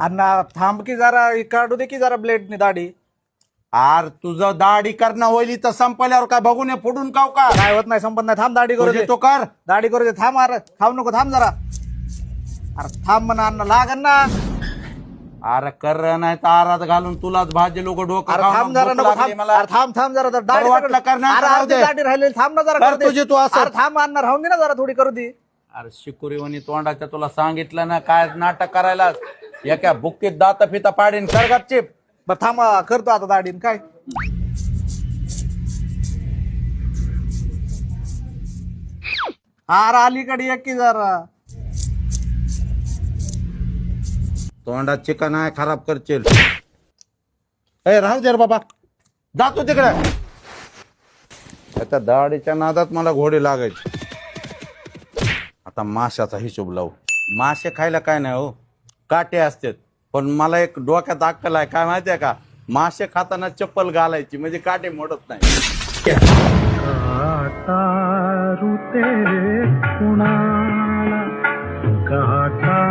अण्णा थांब की जरा काढू दे की जरा ब्लेडनी दाढी. आर तुझं दाढी करणं होईल तर संपल्यावर काय बघून ये फोडून काव का? काय होत नाही संपत नाही. थांब दाढी करू तुझे दे. तो कर. दाढी करू दे. थांब अरे थांब नको थांब जरा. अरे थांब म्हणा अण्णा लागन ना अरे कर नाही तर आरात घालून तुलाच भाजी लोक डोकं खाऊन थांब जरा भूक नको लागली थांब. मला. अरे थांब थांब जरा जरा दाढी वाटलं करू- कर ना, अरे राहू अर्धी दे. दाढी राहिलेली थांब ना जरा कर करू दे. तुझी तू असं. अरे थांब अण्णा राहून दे ना जरा थोडी करू दे. अरे शिकुरीवणी तोंडाच्या तुला सांगितलं ना काय नाटक करायला एका बुक्कीत दात फिता पाडीन कर गपचिप बरं थांब करतो आता दाढीन काय? अरे अलीकडे एक की जरा. तोंडात चिकन आहे खराब करशील. ए राहू दे रे बाबा. जातो तिकडे. त्या दाढीच्या नादात मला घोडे लागायचे. आता माशाचा हिशोब लावू. मासे खायला काय नाही हो. काटे असतात. पण मला एक डोक्यात अक्कल आहे काय माहितीये का? मासे खाताना चप्पल घालायची म्हणजे काटे मोडत नाही. काटा तेरे कुणाला? काटा